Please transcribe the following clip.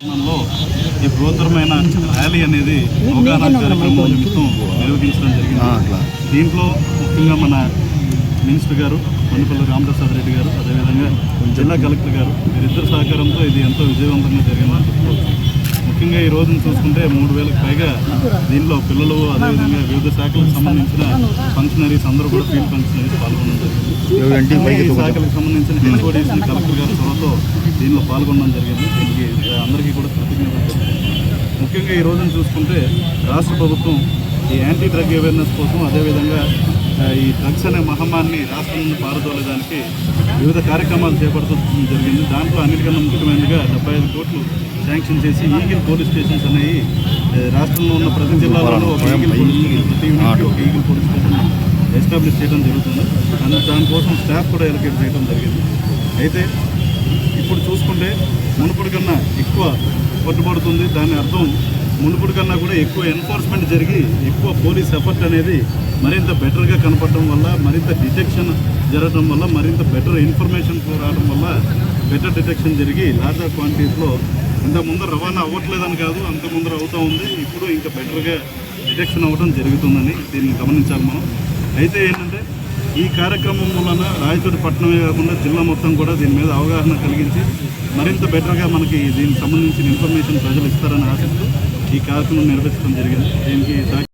ఈ బృహత్తరమైన ర్యాలీ అనేది అవగాహన కార్యక్రమం నిమిత్తం నిర్వహించడం జరిగింది. దీంట్లో ముఖ్యంగా మన మినిస్టర్ గారు మన్నుపల్లి రామప్రసాద్ రెడ్డి గారు అదేవిధంగా జిల్లా కలెక్టర్ గారు వీరిద్దరు సహకారంతో ఇది ఎంతో విజయవంతంగా జరిగిందని చెప్పుకోవచ్చు ముఖ్యంగా ఈ రోజును చూసుకుంటే మూడు వేలకు పైగా దీనిలో పిల్లలు అదేవిధంగా వివిధ శాఖలకు సంబంధించిన ఫంక్షనరీస్ అందరూ కూడా ఫీల్డ్ ఫంక్షనరీస్ పాల్గొనడం జరిగింది. ఇంటికి పైకి ఈ శాఖలకు సంబంధించిన హెచ్ఓడీస్ కలెక్టర్ గారి చొరవతో దీనిలో పాల్గొనడం జరిగింది. దీనికి అందరికీ కూడా కృతజ్ఞతలు. ముఖ్యంగా ఈ రోజున చూసుకుంటే రాష్ట్ర ప్రభుత్వం ఈ యాంటీ డ్రగ్ అవేర్నెస్ కోసం అదేవిధంగా ఈ డ్రగ్స్ అనే మహమ్మారిని రాష్ట్రం నుండి పారదోలేదానికి వివిధ కార్యక్రమాలు చేపడుతూ జరిగింది. దాంట్లో అన్నిటికన్నా ముఖ్యమైనదిగా డెబ్బై ఐదు కోట్లు శాంక్షన్ చేసి ఈగిల్ పోలీస్ స్టేషన్స్ అనేవి రాష్ట్రంలో ఉన్న ప్రతి జిల్లాలోనూ ఒక ఈగిల్ పోలీస్ స్టేషన్ ప్రతి యూనిట్కి ఒక ఈగిల్ పోలీస్ స్టేషన్ ఎస్టాబ్లిష్ చేయడం జరుగుతుంది. అండ్ దానికోసం స్టాఫ్ కూడా ఎలకేట్ చేయడం జరిగింది. అయితే ఇప్పుడు చూసుకుంటే మునుపటి కన్నా ఎక్కువ పట్టుబడుతుంది దాని అర్థం మునుపటి కన్నా కూడా ఎక్కువ ఎన్ఫోర్స్మెంట్ జరిగి ఎక్కువ పోలీస్ ఎఫర్ట్ అనేది మరింత బెటర్గా కనపడటం వల్ల మరింత డిటెక్షన్ జరగడం వల్ల మరింత బెటర్ ఇన్ఫర్మేషన్ రావడం వల్ల బెటర్ డిటెక్షన్ జరిగి లార్జర్ క్వాంటిటీస్లో ఇంత ముందర రవాణా అవ్వట్లేదని కాదు అంత ముందర అవుతూ ఉంది. ఇప్పుడు ఇంకా బెటర్గా డిటెక్షన్ అవ్వడం జరుగుతుందని దీన్ని గమనించాలి మనం. అయితే ఏంటంటే ఈ కార్యక్రమం వలన రాయచోటి పట్టణమే కాకుండా జిల్లా మొత్తం కూడా దీని మీద అవగాహన కలిగించి మరింత బెటర్గా మనకి దీనికి సంబంధించిన ఇన్ఫర్మేషన్ ప్రజలు ఇస్తారని ఆశిస్తూ ఈ కార్యక్రమం నిర్వహించడం జరిగింది. దీనికి